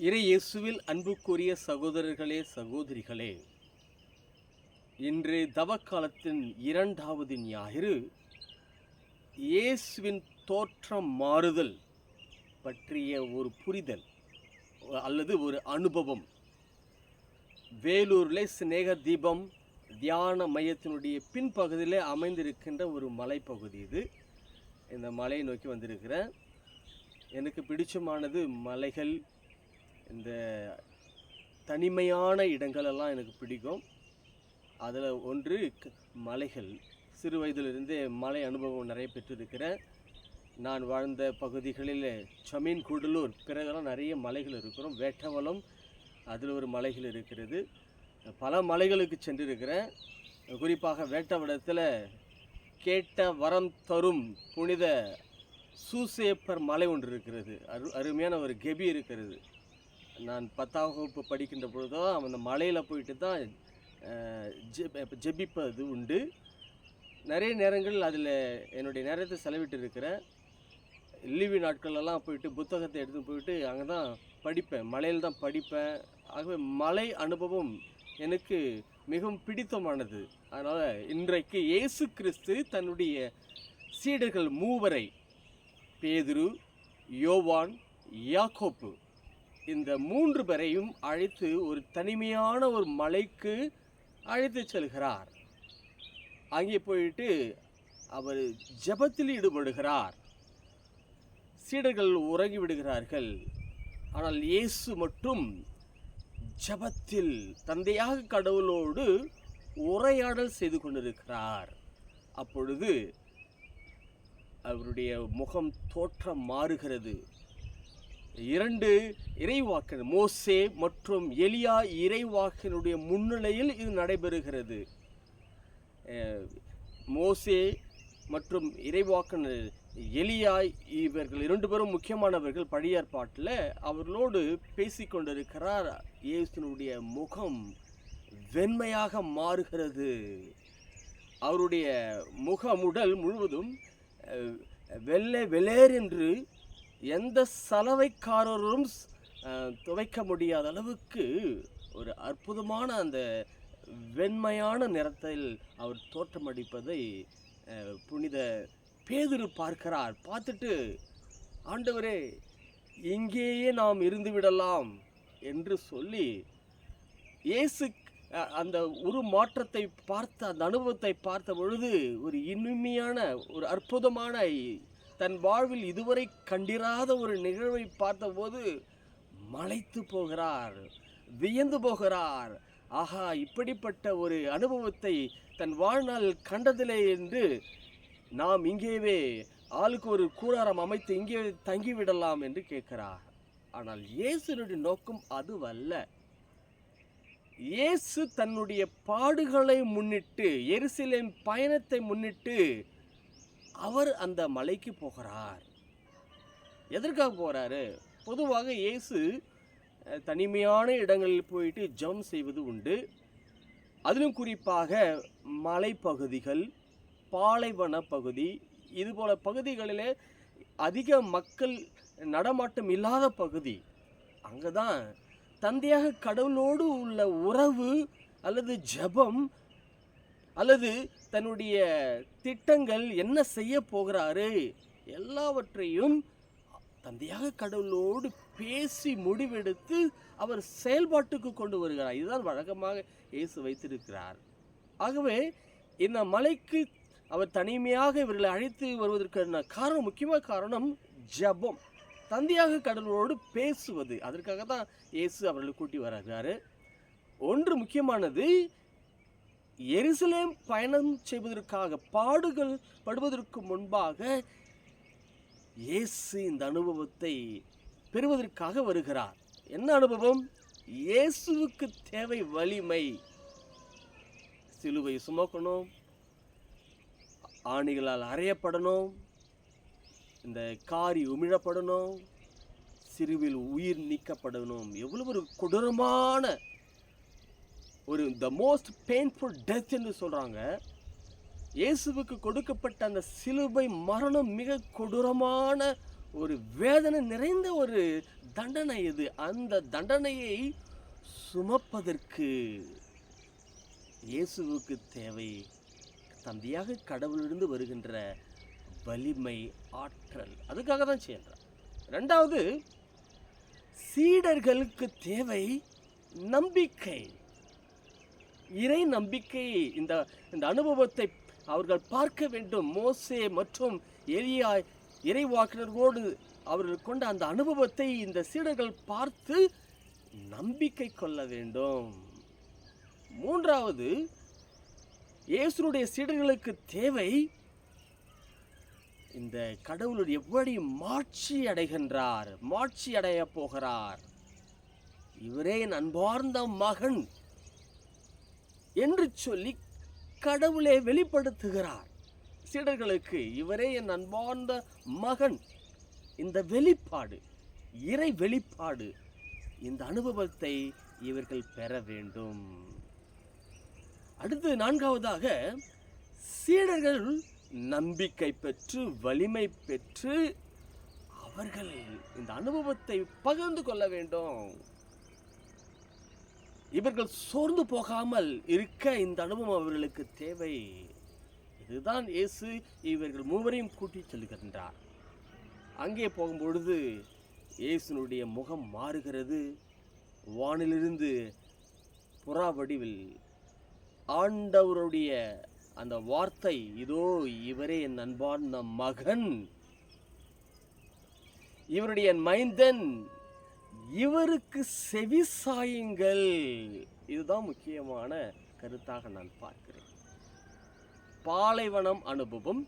இறை இயேசுவில் அன்புக்குரிய சகோதரர்களே சகோதரிகளே இன்று தவக்காலத்தின் இரண்டாவது ஞாயிறு இயேசுவின் தோற்றம் மாறுதல் பற்றிய ஒரு புரிதல் அல்லது ஒரு அனுபவம். வேலூரில் சிநேக தீபம் தியான மையத்தினுடைய பின்பகுதியில் அமைந்திருக்கின்ற ஒரு மலைப்பகுதி இது. இந்த மலையை நோக்கி வந்திருக்கிறேன் எனக்கு பிடிச்சமானது மலைகள் இந்த தனிமையான இடங்களெல்லாம் எனக்கு பிடிக்கும். அதில் ஒன்று க- மலைகள். சிறு வயதிலிருந்தே மலை அனுபவம் நிறைய பெற்றிருக்கிறேன். நான் வாழ்ந்த பகுதிகளில் சமீன் கூடலூர் பிறகெல்லாம் நிறைய மலைகள் இருக்கிறோம். வேட்டவலம் அதில் ஒரு மலைகள் இருக்கிறது. பல மலைகளுக்கு சென்றிருக்கிறேன். குறிப்பாக வேட்டவடத்தில் கேட்ட வரம் தரும் புனித சூசேப்பர் மலை ஒன்று இருக்கிறது. அரு அருமையான ஒரு கெபி இருக்கிறது. நான் பத்தாம் வகுப்பு படிக்கின்ற பொழுதோ அந்த மலையில் போயிட்டு தான் ஜெப் ஜெபிப்பது உண்டு. நிறைய நேரங்கள் அதில் என்னுடைய நேரத்தை செலவிட்டு இருக்கிறேன். லீவு நாட்களெல்லாம் போயிட்டு புத்தகத்தை எடுத்து போயிட்டு அங்கே தான் படிப்பேன். மலையில் தான் படிப்பேன். ஆகவே மலை அனுபவம் எனக்கு மிகவும் பிடித்தமானது. அதனால் இன்றைக்கு இயேசு கிறிஸ்து தன்னுடைய சீடர்கள் மூவரை பேதுரு யோவான் யாக்கோப்பு இந்த மூன்று பேரையும் அழைத்து ஒரு தனிமையான ஒரு மலைக்கு அழைத்து செல்கிறார். அங்கே போயிட்டு அவர் ஜெபத்தில் ஈடுபடுகிறார். சீடர்கள் உறங்கி விடுகிறார்கள். ஆனால் இயேசு மட்டும் ஜெபத்தில் தந்தையாக கடவுளோடு உரையாடல் செய்து கொண்டிருக்கிறார். அப்பொழுது அவருடைய முகம் தோற்றம் மாறுகிறது இரண்டு இறைவாக்கன் மோசே மற்றும் எலியா இறைவாக்கினுடைய முன்னிலையில் இது நடைபெறுகிறது. மோசே மற்றும் இறைவாக்கன் எலியா இவர்கள் இரண்டு பேரும் முக்கியமானவர்கள் பழைய ஏற்பாட்டில் அவர்களோடு பேசிக்கொண்டிருக்கிறார். இயேசுனுடைய முகம் வெண்மையாக மாறுகிறது. அவருடைய முகமுடல் முழுவதும் வெள்ளை வெளேர் என்று எந்த சலவைக்காரரும் துவைக்க முடியாத அளவுக்கு ஒரு அற்புதமான அந்த வெண்மையான நிறத்தில் அவர் தோற்றமடிப்பதை புனித பேதுரு பார்க்கிறார். பார்த்துட்டு ஆண்டவரே இங்கேயே நாம் இருந்து விடலாம் என்று சொல்லி இயேசு அந்த ஒரு மாற்றத்தை பார்த்த அந்த அனுபவத்தை பார்த்த பொழுது ஒரு இனிமையான ஒரு அற்புதமான தன் வாழ்வில் இதுவரை கண்டிராத ஒரு நிகழ்வை பார்த்தபோது மலைத்து போகிறார் வியந்து போகிறார். ஆஹா இப்படிப்பட்ட ஒரு அனுபவத்தை தன் வாழ்நாள் கண்டதில்லை என்று நாம் இங்கேவே ஆளுக்கு ஒரு கூடாரம் அமைத்து இங்கே தங்கிவிடலாம் என்று கேட்கிறார். ஆனால் இயேசுனுடைய நோக்கம் அதுவல்ல. இயேசு தன்னுடைய பாடுகளை முன்னிட்டு எரிசிலின் பயணத்தை முன்னிட்டு அவர் அந்த மலைக்கு போகிறார். எதற்காக போகிறாரு பொதுவாக இயேசு தனிமையான இடங்களில் போயிட்டு ஜம் செய்வது உண்டு. அதிலும் குறிப்பாக மலைப்பகுதிகள் பாலைவன பகுதி இதுபோல பகுதிகளில் அதிக மக்கள் நடமாட்டம் இல்லாத பகுதி. அங்கே தான் தந்தையாக கடவுளோடு உள்ள உறவு அல்லது ஜெபம் அல்லது தன்னுடைய திட்டங்கள் என்ன செய்ய போகிறாரு எல்லாவற்றையும் தந்தையாக கடவுளோடு பேசி முடிவெடுத்து அவர் செயல்பாட்டுக்கு கொண்டு வருகிறார். இதுதான் வழக்கமாக இயேசு வைத்திருக்கிறார். ஆகவே இந்த மலைக்கு அவர் தனிமையாக இவர்களை அழைத்து வருவதற்கான காரணம் முக்கியமான காரணம் ஜெபம். தந்தையாக கடவுளோடு பேசுவது. அதற்காக தான் இயேசு அவர்களை கூட்டி வர்றாரு ஒன்று முக்கியமானது எருசலேம் பயணம் செய்வதற்காக பாடுகள் படுவதற்கு முன்பாக இயேசு இந்த அனுபவத்தை பெறுவதற்காக வருகிறார். என்ன அனுபவம்? இயேசுவுக்கு தேவை வலிமை. சிலுவை சுமக்கணும். ஆணிகளால் அறையப்படணும். இந்த காரி உமிழப்படணும். சிறுவில் உயிர் நீக்கப்படணும். எவ்வளவு ஒரு கொடூரமான ஒரு த மோஸ்ட் பெயின்ஃபுல் டெத் என்று சொல்கிறாங்க இயேசுவுக்கு கொடுக்கப்பட்ட அந்த சிலுவை மரணம் மிக கொடூரமான ஒரு வேதனை நிறைந்த ஒரு தண்டனை இது. அந்த தண்டனையை சுமப்பதற்கு இயேசுவுக்கு தேவை. தந்தையாக கடவுளிலிருந்து வருகின்ற வலிமை ஆற்றல். அதுக்காக தான் செய்யறார் ரெண்டாவது சீடர்களுக்கு தேவை நம்பிக்கை. இறை நம்பிக்கை இந்த இந்த அனுபவத்தை அவர்கள் பார்க்க வேண்டும். மோசே மற்றும் எலியா இறைவாக்கினர்களோடு அவர்கள் கொண்ட அந்த அனுபவத்தை இந்த சீடர்கள் பார்த்து நம்பிக்கை கொள்ள வேண்டும். மூன்றாவது இயேசுடைய சீடர்களுக்கு தேவை இந்த கடவுள் எப்படி மாட்சி அடைகின்றார் மாட்சி அடைய போகிறார்? இவரே என் அன்பார்ந்த மகன். என்று சொல்லி கடவுளே வெளிப்படுத்துகிறார். சீடர்களுக்கு இவரே என் அன்பார்ந்த மகன். இந்த வெளிப்பாடு இறை வெளிப்பாடு இந்த அனுபவத்தை இவர்கள் பெற வேண்டும். அடுத்து நான்காவதாக சீடர்கள் நம்பிக்கை பெற்று வலிமை பெற்று அவர்கள் இந்த அனுபவத்தை பகிர்ந்து கொள்ள வேண்டும். இவர்கள் சோர்ந்து போகாமல் இருக்க இந்த அனுபவம் அவர்களுக்கு தேவை. இதுதான் இயேசு இவர்கள் மூவரையும் கூட்டிச் செல்கின்றார். அங்கே போகும்பொழுது இயேசுனுடைய முகம் மாறுகிறது. வானிலிருந்து புறா வடிவில் ஆண்டவருடைய அந்த வார்த்தை இதோ இவரே என் அன்பார்ந்த மகன். இவருடைய மைந்தன். இவருக்கு செவி சாயுங்கள். இதுதான் முக்கியமான கருத்தாக நான் பார்க்கிறேன். பாலைவனம் அனுபவம்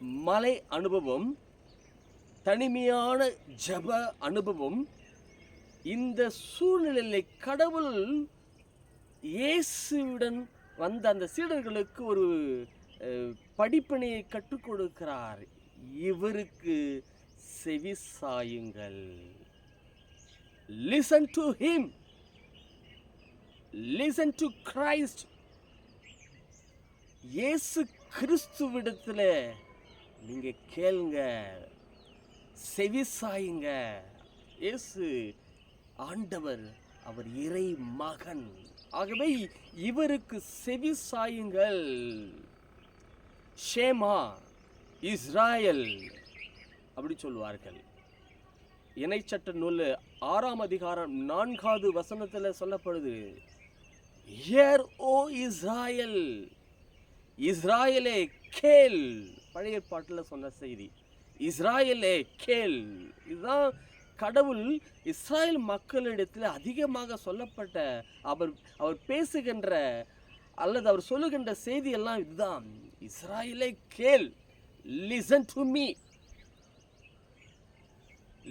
மலை அனுபவம் தனிமையான ஜப அனுபவம் இந்த சூழ்நிலையில கடவுள் இயேசுவுடன் வந்த அந்த சீடர்களுக்கு ஒரு படிப்பினையை கற்றுக் கொடுக்கிறார். இவருக்கு செவி சாயுங்கள். Listen to him listen to Christ இயேசு கிறிஸ்துவிடத்துல நீங்க கேளுங்க செவிசாயுங்க இயேசு ஆண்டவர் அவர் இறை மகன் ஆகவே இவருக்கு செவி சாயுங்கள் ஷேமா இஸ்ராயல் அப்படி சொல்வார்கள் இணைச்சட்ட நூல் ஆறாம் அதிகாரம் நான்காவது வசனத்தில் சொல்லப்படுது ஹியர் ஓ இஸ்ராயல் இஸ்ராயலே கேள். பழைய பாட்டில் சொன்ன செய்தி இஸ்ராயலே கேள். இதுதான் கடவுள் இஸ்ராயல் மக்களிடத்தில் அதிகமாக சொல்லப்பட்ட அவர் அவர் பேசுகின்ற அல்லது அவர் சொல்லுகின்ற செய்தி எல்லாம் இதுதான். இஸ்ராயலே கேள் listen to me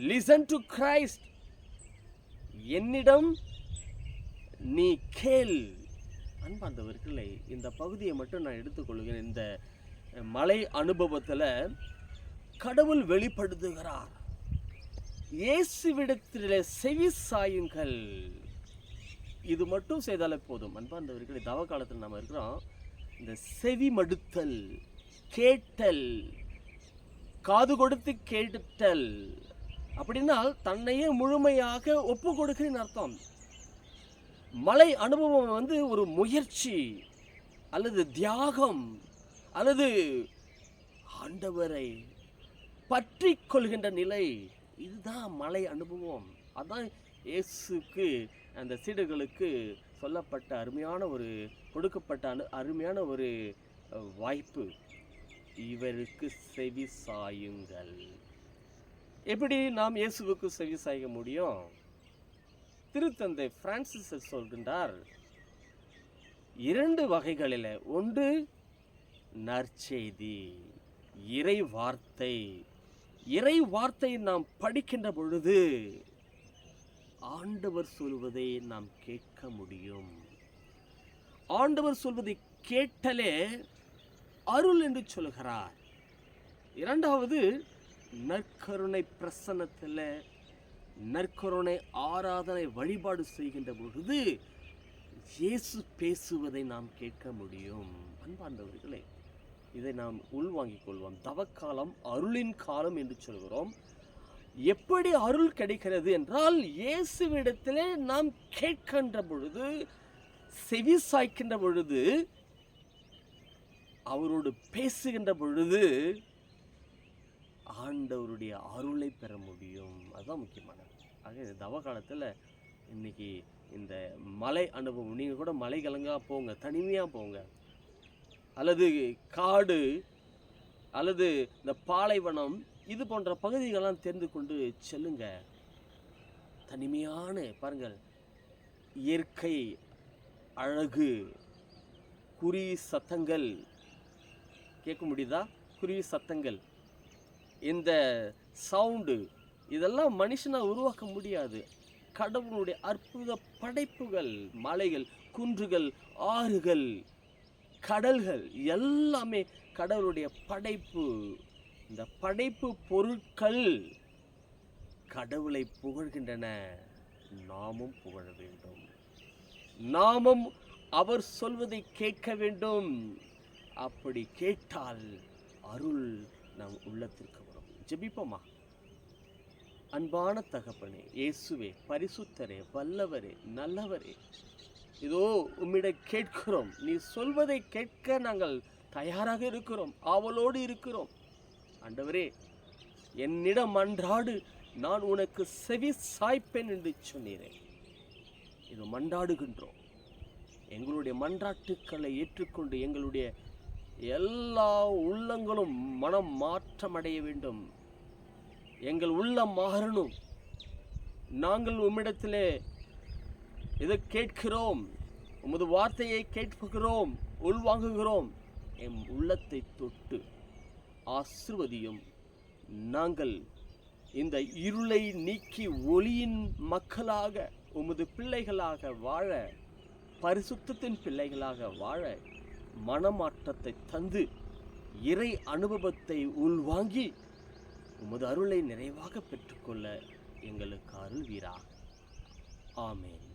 listen to Christ என்னிடம் நீ கேள். அன்பார்ந்தவர்களே இந்த பகுதியை மட்டும் நான் எடுத்துக்கொள்கிறேன். இந்த மலை அனுபவத்தில் கடவுள் வெளிப்படுத்துகிறார். இயேசுவிடத்தில் செவி சாயுங்கள். இது மட்டும் செய்தாலே போதும். அன்பார்ந்தவர்களே தவ காலத்தில் நம்ம இருக்கிறோம். இந்த செவி மடுத்தல் கேட்டல் காது கொடுத்து கேட்டல் அப்படின்னால் தன்னையே முழுமையாக ஒப்பு கொடுக்கிறேன்னு அர்த்தம். மலை அனுபவம் வந்து ஒரு முயற்சி அல்லது தியாகம் அல்லது ஆண்டவரை பற்றி கொள்கின்ற நிலை. இதுதான் மலை அனுபவம். அதான் இயேசுக்கு அந்த சீடர்களுக்கு சொல்லப்பட்ட அருமையான ஒரு கொடுக்கப்பட்ட அனு அருமையான ஒரு வாய்ப்பு. இவருக்கு செவி சாயுங்கள். எப்படி நாம் இயேசுவுக்கு செவி சாய்க்க முடியும்? திருத்தந்தை பிரான்சிஸ் சொல்கின்றார் இரண்டு வகைகளில். ஒன்று நற்செய்தி இறை வார்த்தை இறை வார்த்தை நாம் படிக்கின்ற பொழுது ஆண்டவர் சொல்வதை நாம் கேட்க முடியும். ஆண்டவர் சொல்வதை கேட்டலே அருள் என்று சொல்கிறார். இரண்டாவது நற்கருணை பிரசன்னத்தில் நற்கருணை ஆராதனை வழிபாடு செய்கின்ற பொழுது இயேசு பேசுவதை நாம் கேட்க முடியும். அன்பார்ந்தவர்களே இதை நாம் உள்வாங்கிக் கொள்வோம். தவக்காலம் அருளின் காலம் என்று சொல்கிறோம். எப்படி அருள் கிடைக்கிறது என்றால் இயேசுவிடத்திலே நாம் கேட்கின்ற பொழுது செவி சாய்க்கின்ற பொழுது அவரோடு பேசுகின்ற பொழுது ஆண்டவருடைய அருளை பெற முடியும். அதுதான் முக்கியமானது. ஆக இந்த தவ காலத்தில் இன்னைக்கு இந்த மலை அனுபவம் நீங்கள் கூட மலை கலங்காக போங்க தனிமையாக போங்க. அல்லது காடு அல்லது இந்த பாலைவனம் இது போன்ற பகுதிகளெல்லாம் தெரிந்து கொண்டு செல்லுங்க. தனிமையான பாருங்கள் இயற்கை அழகு குருவி சத்தங்கள். கேட்க முடியுதா? குருவி சத்தங்கள். இந்த சவுண்டு இதெல்லாம் மனுஷனை உருவாக்க முடியாது. கடவுளுடைய அற்புத படைப்புகள் மலைகள் குன்றுகள் ஆறுகள் கடல்கள் எல்லாமே கடவுளுடைய படைப்பு. இந்த படைப்பு பொருட்கள் கடவுளை புகழ்கின்றன. நாமும் புகழ வேண்டும். நாமும் அவர் சொல்வதை கேட்க வேண்டும். அப்படி கேட்டால் அருள் நம் உள்ளத்திற்கு வரும். ஜெபிப்போமா? அன்பான தகப்பனே இயேசுவே பரிசுத்தரே வல்லவரே நல்லவரே. இதோ உம்மிடம் கேட்கிறோம். நீ சொல்வதை கேட்க நாங்கள் தயாராக இருக்கிறோம். ஆவலோடு இருக்கிறோம். ஆண்டவரே என்னிடம் அன்றாடு நான் உனக்கு செவி சாய்ப்பேன் என்று சொன்னேன் இது மன்றாடுகின்றோம். எங்களுடைய மன்றாட்டுக்களை ஏற்றுக்கொண்டு எங்களுடைய எல்லா உள்ளங்களும் மனம் மாற்றமடைய வேண்டும். எங்கள் உள்ளம் மாறணும் நாங்கள் உம்மிடத்திலே இதை கேட்கிறோம்? உமது வார்த்தையை கேட்கிறோம் உள்வாங்குகிறோம் எம் உள்ளத்தை தொட்டு ஆசிர்வதியும். நாங்கள் இந்த இருளை நீக்கி ஒளியின் மக்களாக உமது பிள்ளைகளாக வாழ பரிசுத்தத்தின் பிள்ளைகளாக வாழ மனமாற்றத்தை தந்து இறை அனுபவத்தை உள்வாங்கி உமது அருளை நிறைவாக பெற்றுக்கொள்ள எங்களுக்கு அருள்வீராக ஆமேன்.